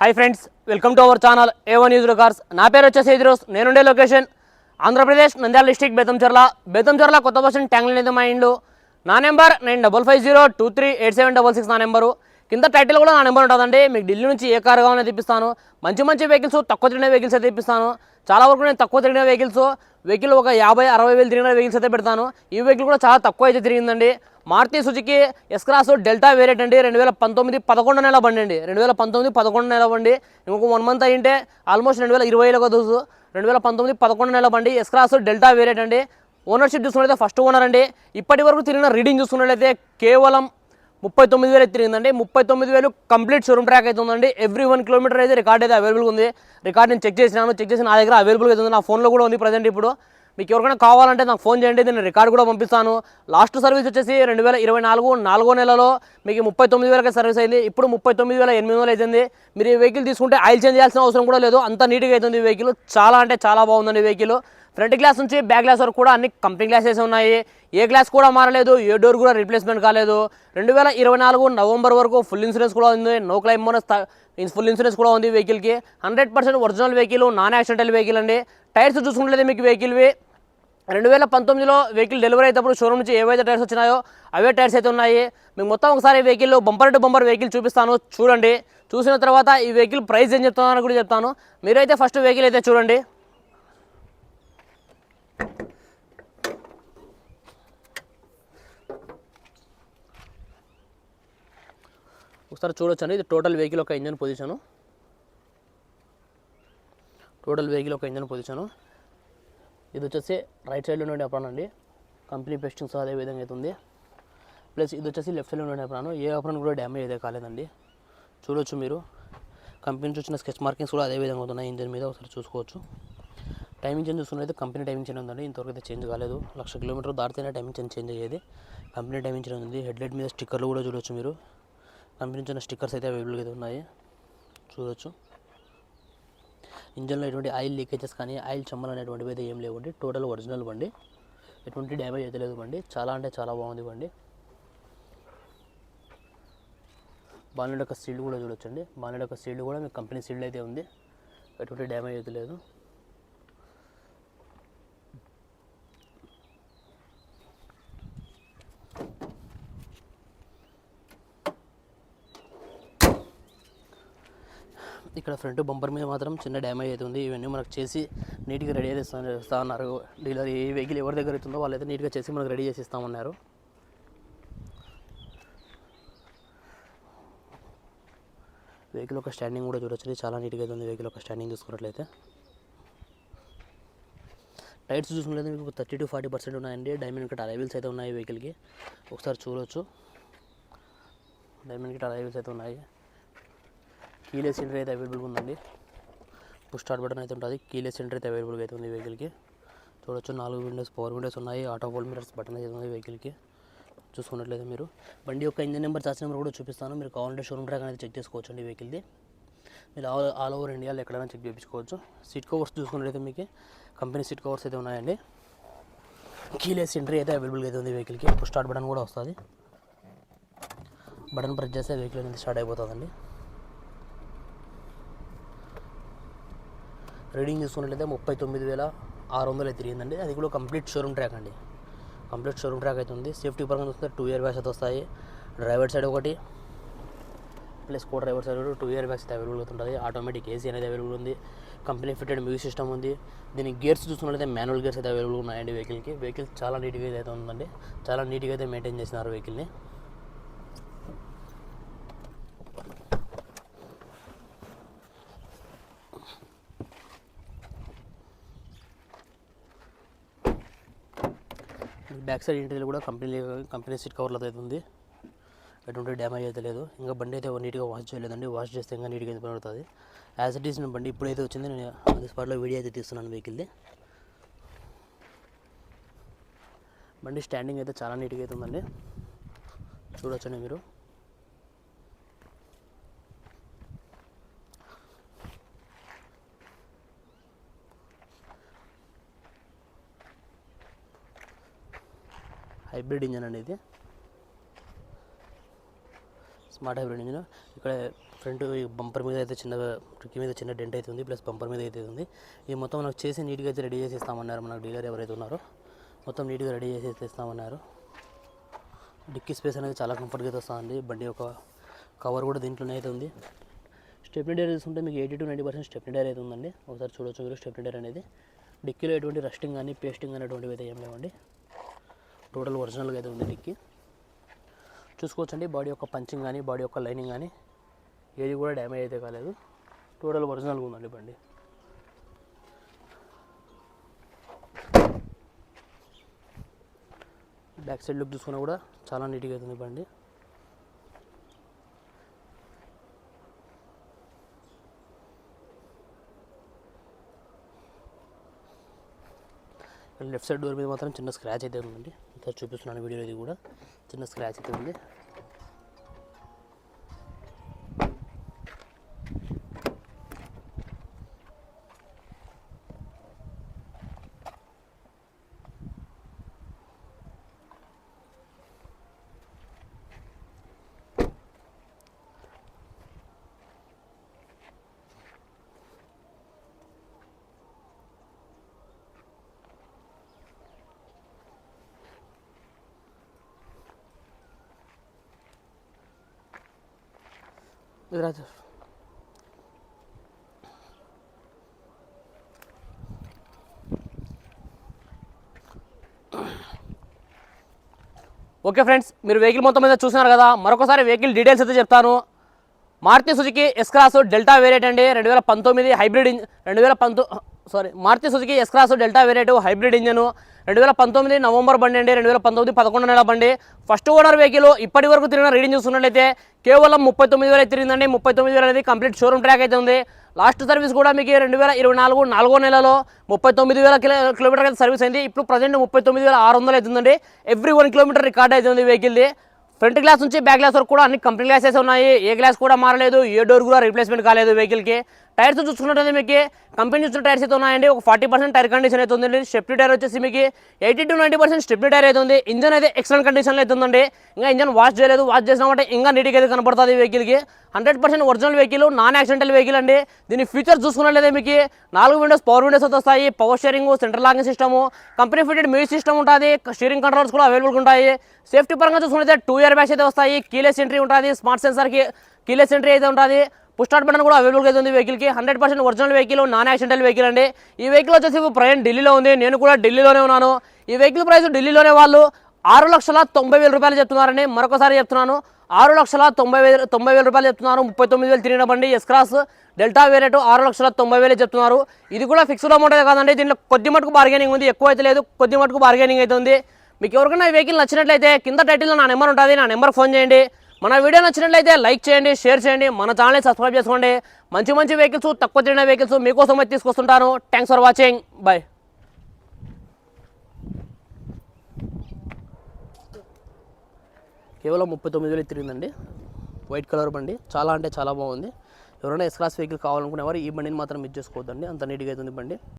Hi friends welcome to our channel A one news cars నా పేరు వచ్చేసి ఈరోజు నేనుండే లొకేషన్. ఆంధ్రప్రదేశ్ నంద్యాల డిస్టిక్ బెతంచెర్ల బెతంచెర్ల కొత్త బస్సు ట్యాంక్ అయితే మా ఇండ్లు. నా number nine double five zero two three eight seven double six నా నెంబరు. కింద టైటిల్ కూడా నా నెంబర్ ఉంటుందండి. మీకు ఢిల్లీ నుంచి ఏ కారు కావాలని తెప్పిస్తాను. మంచి మంచి వెహికల్స్ తక్కువ తిరిగిన వెహికల్స్ అయితే తెప్పిస్తాను. చాలా వరకు నేను తక్కువ తిరిగిన వెహికల్స్ వెహికల్ ఒక యాభై అరవై వేలు తిరిగిన వెహికల్స్ అయితే పెడతాను. ఈ వెహికల్ కూడా చాలా తక్కువ అయితే తిరిగిందండి. Maruti Suzuki S Cross Delta variant అండి. రెండు వేల పంతొమ్మిది పదకొండు నెల బండి అండి. రెండు వేల పంతొమ్మిది పదకొండు నెల బండి. ఇంకొక వన్ మంత్ అయ్యింటే ఆల్మోస్ట్ రెండు వేల ఇరవైలో కదూసు రెండు వేల పంతొమ్మిది పదకొండు నెల బండి ఎస్క్రాస్ డెల్టా వేరియట్ అండి. ఓనర్షిప్ చూసుకున్నట్లయితే ఫస్ట్ ఓనర్ అండి. ఇప్పటి వరకు తిరిగిన రీడింగ్ చూసుకున్నట్లయితే కేవలం ముప్పై తొమ్మిది వేలు అయితే తిరిగిందండి ముప్పై తొమ్మిది వేలు కంప్లీట్ షోరూమ్ ట్రాక్ అయితే ఉందండి. ఎవ్రీ వన్ కిలోమీటర్ అయితే రికార్డ్ అయితే అవైలబుల్ ఉంది. రికార్డ్ నేను చెక్ చేసినాను. చెక్ చేసి నా దగ్గర అవైలబుల్ అయితే ఉంది. నా ఫోన్లో కూడా ఉంది ప్రజెంట్ ఇప్పుడు. మీకు ఎవరికైనా కావాలంటే నాకు ఫోన్ చేయండి. నేను రికార్డ్ కూడా పంపిస్తాను. లాస్ట్ సర్వీస్ వచ్చేసి రెండు వేల ఇరవై నాలుగు నాలుగో నెలలో మీకు ముప్పై తొమ్మిది వేలకి సర్వీస్ అయింది. ఇప్పుడు ముప్పై తొమ్మిది వేల ఎనిమిది వందలు అవుతుంది మీరు ఈ వెహికల్ తీసుకుంటే ఆయిల్ చేంజ్ చేయాల్సిన అవసరం కూడా లేదు. అంత నీట్గా అవుతుంది ఈ వెహికల్ చాలా అంటే చాలా బాగుందండి ఈ వెహికల్ ఫ్రంట్ గ్లాస్ నుంచి బ్యాక్ గ్లాస్ వరకు కూడా అన్ని కంపెనీ గ్లాసెస్ ఉన్నాయి. ఏ గ్లాస్ కూడా మారలేదు ఏ డోర్ కూడా రీప్లేస్మెంట్ కాలేదు. రెండు వేల ఇరవై నాలుగు నవంబర్ వరకు ఫుల్ ఇన్సూరెన్స్ కూడా ఉంది. No claim bonus full insurance కూడా ఉంది వెహికల్కి. Hundred percent original vehicle non accidental vehicle అండి. టైర్స్ చూసుకుంటే మీకు వెహికల్వి. రెండు వేల పంతొమ్మిదిలో వెహికల్ డెలివరీ అయినప్పుడు షోరూమ్ నుంచి ఏవైతే టైర్స్ వచ్చినాయో అవే టైర్స్ అయితే ఉన్నాయి. మీకు మొత్తం ఒకసారి vehicle bumper to bumper vehicle చూపిస్తాను. చూడండి. చూసిన తర్వాత ఈ వెహికల్ ప్రైస్ ఏం చెప్తున్నాను కూడా చెప్తాను. మీరైతే ఫస్ట్ వెహికల్ అయితే చూడండి. ఒకసారి చూడొచ్చండి. ఇది టోటల్ వెహికల్ ఒక ఇంజన్ పొజిషను టోటల్ వెహికల్ ఒక ఇంజన్ పొజిషను ఇది వచ్చేసి రైట్ సైడ్లో ఉండే అప్రాన్ అండి. కంపెనీ పెస్టింగ్స్ అదే విధంగా అవుతుంది ప్లస్ ఇది వచ్చేసి లెఫ్ట్ సైడ్లో ఉండే అప్రాన్ ఏ అప్రాన్ కూడా డ్యామేజ్ అయితే కాలేదండి. చూడొచ్చు మీరు. కంపెనీ నుంచి వచ్చిన స్కెచ్ మార్కింగ్స్ కూడా అదే విధంగా అవుతున్నాయి ఇంజన్ మీద ఒకసారి చూసుకోవచ్చు. టైమింగ్ చేంజ్ చూసుకున్నైతే కంపెనీ టైమింగ్ చేంజ్ ఉందండి. ఇంతవరకు అయితే చేంజ్ కాలేదు. లక్ష కిలోమీటర్ దాటితేనే టైమింగ్ చేంజ్ చేంజ్ అయ్యేది. కంపెనీ టైమింగ్ చేంజ్ ఉంది. హెడ్లైట్ మీద స్టిక్కర్లు కూడా చూడొచ్చు మీరు. కంపెనీ నుంచి స్టిక్కర్స్ అయితే అవైలబుల్గా అయితే ఉన్నాయి. చూడొచ్చు. ఇంజన్లో ఎటువంటి ఆయిల్ లీకేజెస్ కానీ ఆయిల్ చెమ్మలు అనేటువంటివి అయితే ఏం లేవండి. టోటల్ ఒరిజినల్ బండి. ఎటువంటి డ్యామేజ్ అయితే లేదు బండి. చాలా అంటే చాలా బాగుంది బండి. బాలెడ్ యొక్క సీల్డ్ కూడా చూడొచ్చండి. బాలెడ్ యొక్క సీల్డ్ కూడా మీకు కంపెనీ సీల్డ్ అయితే ఉంది. ఎటువంటి డ్యామేజ్ అయితే లేదు. ఇక్కడ ఫ్రంట్ బంపర్ మీద మాత్రం చిన్న డ్యామేజ్ అవుతుంది ఇవన్నీ మనకు చేసి నీట్గా రెడీ అయితే ఇస్తా- ఉన్నారు అన్నారు. డీలర్ ఏ వెహికల్ ఎవరి దగ్గర అవుతుందో వాళ్ళైతే నీట్గా చేసి మనకు రెడీ చేసి ఇస్తామన్నారు. వెహికల్ ఒక స్టాండింగ్ కూడా చూడొచ్చు చాలా నీట్గా అయితే ఉంది వెహికల్ ఒక స్టాండింగ్ చూసుకున్నట్లయితే. టైర్స్ చూసుకున్నట్లయితే మీకు థర్టీ టు ఫార్టీ పర్సెంట్ ఉన్నాయండి. డైమండ్ కట్ అరైవల్స్ అయితే ఉన్నాయి వెహికల్కి. ఒకసారి చూడొచ్చు. డైమండ్ కట్ అరైవల్స్ అయితే ఉన్నాయి. కీలెస్ సెంటర్ అయితే అవైలబుల్గా ఉందండి. పుష్ స్టార్ట్ బటన్ అయితే ఉంటుంది. కీలెస్ సెంటర్ అయితే అవైలబుల్గా అయితే ఉంది వెహికల్కి చూడొచ్చు నాలుగు విండోస్ పవర్ విండోస్ ఉన్నాయి. ఆటో ఫోల్ మీటర్స్ బటన్ అయితే ఉంది వెహికల్కి చూసుకున్నట్లయితే మీరు. బండి యొక్క ఇంజన్ నెంబర్ చార్జ్ నెంబర్ కూడా చూపిస్తాను. మీరు కావాలంటే షోరూమ్ ట్రాక్ అనేది చెక్ చేసుకోవచ్చు అండి వెహికల్ది మీరు ఆల్ ఆల్ ఓవర్ ఇండియాలో ఎక్కడైనా చెక్ చేయించుకోవచ్చు. సీట్ కవర్స్ చూసుకున్నట్లయితే మీకు కంపెనీ సీట్ కవర్స్ అయితే ఉన్నాయండి. కీలెస్ ఎంట్రీ అయితే అవైలబుల్గా అయితే ఉంది వెహికల్కి పుష్ స్టార్ట్ బటన్ కూడా వస్తుంది. బటన్ ప్రెస్ చేస్తే వెహికల్ అనేది స్టార్ట్ అయిపోతుందండి. రీడింగ్ చూసుకున్నట్లయితే ముప్పై తొమ్మిది వేల ఆరు వందలు తిరిగిందండి. అది కూడా కంప్లీట్ షోరూమ్ ట్రాక్ అండి. కంప్లీట్ షోరూమ్ ట్రాక్ అయితే ఉంది. సేఫ్టీ పరంగా చూస్తే టూ ఇయర్ బ్యాగ్స్ అయితే వస్తాయి. డ్రైవర్ సైడ్ ఒకటి plus co driver side two air bags అయితే అవైలబుల్ అవుతుంటుంది ఆటోమేటిక్ ఏసీ అనేది అవైలబుల్ ఉంది. కంపెనీ ఫిటెడ్ మ్యూజిక్ సిస్టమ్ ఉంది. దీని గేర్స్ చూసుకున్నట్లయితే మాన్యువల్ గేర్స్ అయితే అవైలబుల్ ఉన్నాయండి వెహికల్కి వెహికల్ చాలా నీట్గా అయితే ఉందండి. చాలా నీట్గా అయితే మెయింటైన్ చేసినారు వెహికల్ని బ్యాక్ సైడ్ ఇంటీరియర్ కూడా కంపెనీ కంపెనీ సీట్ కవర్లో అయితే ఉంది. ఎటువంటి డ్యామేజ్ అయితే లేదు. ఇంకా బండి అయితే నీట్గా వాష్ చేయలేదండి. వాష్ చేస్తే ఇంకా నీట్గా అయితే పడుతుంది యాజ్ ఇట్ ఈస్ నేను బండి ఇప్పుడైతే వచ్చింది. నేను అది స్పాట్లో వీడియో అయితే తీస్తున్నాను వెహికల్ది. బండి స్టాండింగ్ అయితే చాలా నీట్గా అయితే ఉందండి. చూడొచ్చండి మీరు. హైబ్రిడ్ ఇంజన్ అనేది స్మార్ట్ హైబ్రిడ్ ఇంజిన్. ఇక్కడ ఫ్రంట్ ఈ బంపర్ మీద అయితే చిన్న ట్రిక్ మీద చిన్న డెంట్ అయితే ఉంది ప్లస్ బంపర్ మీద అయితే ఉంది. ఇది మొత్తం మనకు చేసి నీట్గా అయితే రెడీ చేసి ఇస్తామన్నారు మనకు డీలర్ ఎవరైతే ఉన్నారో. మొత్తం నీట్గా రెడీ చేసి అయితే ఇస్తామన్నారు. డిక్కీ స్పేస్ అనేది చాలా కంఫర్ట్గా అయితే వస్తుంది బండి ఒక కవర్ కూడా దీంట్లోనే అయితే ఉంది. స్టెప్నీ డైర్ తీసుకుంటే మీకు eighty to ninety percent stepney tyre అయితే ఉందండి. ఒకసారి చూడొచ్చు మీరు స్టెప్నీ డైర్ అనేది. డిక్కీలో ఎటువంటి రస్టింగ్ కానీ పేస్టింగ్ అనేటువంటివి అయితే ఏం లేవండి. టోటల్ ఒరిజినల్గా అయితే ఉంది డిక్కి. చూసుకోవచ్చండి బాడీ యొక్క పంచింగ్ కానీ బాడీ యొక్క లైనింగ్ కానీ. ఏది కూడా డ్యామేజ్ అయితే కాలేదు. టోటల్ ఒరిజినల్గా ఉందండి బండి. బ్యాక్ సైడ్ లుక్ చూసుకున్నా కూడా చాలా నీట్గా అవుతుంది బండి. లెఫ్ట్ సైడ్ డోర్ మీద మాత్రం చిన్న స్క్రాచ్ అయితే ఉందండి. చూపిస్తున్నాను వీడియో ఇది కూడా. చిన్న స్క్రాచ్ అయితే ఉంది. Gracias. ఓకే ఫ్రెండ్స్ మీరు వెహికల్ మొత్తం మీద చూసినారు కదా మరొకసారి వెహికల్ డీటెయిల్స్ అయితే చెప్తాను Maruti Suzuki S Cross Delta variant అండి. రెండు వేల పంతొమ్మిది హైబ్రిడ్ ఇంజ్ రెండు వేల పంతో sorry Maruti Suzuki S Cross Delta variant hybrid engine. రెండు వేల పంతొమ్మిది నవంబర్ బండి అండి. రెండు వేల పంతొమ్మిది పదకొండు నెల బండి. ఫస్ట్ ఓనర్ వెహికల్ ఇప్పటి వరకు తిరిగిన రీడింగ్ చూసుకున్నట్లయితే కేవలం ముప్పై తొమ్మిది వేలు తిరిగిందండి. ముప్పై తొమ్మిది వేలు అనేది కంప్లీట్ షోరూమ్ ట్రాక్ అయితే ఉంది. లాస్ట్ సర్వీస్ కూడా మీకు రెండు వేల ఇరవై నాలుగు నాలుగో నెలలో ముప్పై తొమ్మిది వేల కిలో కిలోమీటర్ అయితే సర్వీస్ అయింది. ఇప్పుడు ప్రజెంట్ ముప్పై తొమ్మిది వేల ఆరు వందలు అవుతుందండి. ఎవ్రీ వన్ కిలోమీటర్ రికార్డ్ అవుతుంది వెహికల్ది. ఫ్రంట్ గ్లాస్ నుంచి బ్యాక్ గ్లాస్ వరకు కూడా అన్ని కంపెనీ గ్లాసెస్ ఉన్నాయి. ఏ గ్లాస్ కూడా మారలేదు. ఏ డోర్ కూడా రీప్లేస్మెంట్ కాలేదు వెహికల్కి టైర్స్ చూసుకున్నట్లయితే మీకు. కంపెనీ చూసిన టైర్స్ అయితే ఉన్నాయండి. ఒక ఫార్టీ పర్సెంట్ టైర్ కండిషన్ అయితే ఉంది స్టెప్లీ టైర్ వచ్చేసి మీకు eighty to ninety percent stepney tyre అయితే ఉంది. ఇంజన్ అయితే ఎక్సలెంట్ కండిషన్లో అయితే ఉందండి. ఇంకా ఇంజన్ వాష్ చేయలేదు. వాష్ చేసినామంటే ఇంకా నీట్గా అయితే కనపడుతుంది వెహికల్కి hundred percent original vehicle non accidental vehicle అండి. దీని ఫీచర్స్ చూసుకున్నట్లయితే మీకు నాలుగు విండోస్ పవర్ విండోస్ అయితే వస్తాయి. Power sharing centre locking system company fitted music system ఉంటుంది. స్టీరింగ్ కంట్రోల్స్ కూడా అవైలబుల్ ఉంటాయి. సేఫ్టీ పరంగా చూసుకుంటే టూ ఇయర్ బ్యాగ్స్ అయితే వస్తాయి. కీలెస్ ఎంట్రీ ఉంటుంది. స్మార్ట్ సెన్సర్కి కీలెస్ ఎంట్రీ అయితే ఉంటుంది. స్టార్ట్ బటన్ కూడా అవైలబుల్ అయితే ఉంది వెహికల్కి hundred percent original vehicle non accidental vehicle అండి. ఈ వెహికల్ వచ్చేసి ప్రయాణం ఢిల్లీలో ఉంది. నేను కూడా ఢిల్లీలోనే ఉన్నాను. ఈ వెహికల్ ప్రైస్ ఢిల్లీలోనే వాళ్ళు ఆరు లక్షల తొంభై వేల రూపాయలు చెప్తున్నారండి. మరొకసారి చెప్తున్నాను. ఆరు లక్షల తొంభై వేల తొంభై వేల రూపాయలు చెప్తున్నారు. ముప్పై తొమ్మిది వేలు తిరిగిన బండి ఎస్క్రాస్ డెల్టా వేరియట్ ఆరు లక్షల తొంభై వేలు చెప్తున్నారు. ఇది కూడా ఫిక్స్డ్ అమౌంట్ అయితే కాదండి. దీంట్లో కొద్ది మటుకు బార్గెనింగ్ ఉంది. ఎక్కువ అయితే లేదు. కొద్ది మటుకు బార్గెనింగ్ అయితే ఉంది. మీకు ఎవరికైనా ఈ వెహికల్ నచ్చినట్లయితే కింద టైటిల్లో నా నెంబర్ ఉంటుంది. నా నెంబర్ ఫోన్ చేయండి. మన వీడియో నచ్చినట్లయితే లైక్ చేయండి షేర్ చేయండి మన ఛానల్ని సబ్స్క్రైబ్ చేసుకోండి. మంచి మంచి వెహికల్స్ తక్కువ తిరిగిన వెహికల్స్ మీకోసం అయితే తీసుకొస్తుంటాను. థ్యాంక్స్ ఫర్ వాచింగ్ బాయ్ కేవలం ముప్పై తొమ్మిది వేలు తిరిగిందండి. వైట్ కలర్ బండి. చాలా అంటే చాలా బాగుంది. ఎవరైనా ఎస్ క్లాస్ వెహికల్ కావాలనుకునే ఈ బండిని మాత్రం మిస్ చేసుకోవద్దండి. అంత నీట్గా అవుతుంది బండి.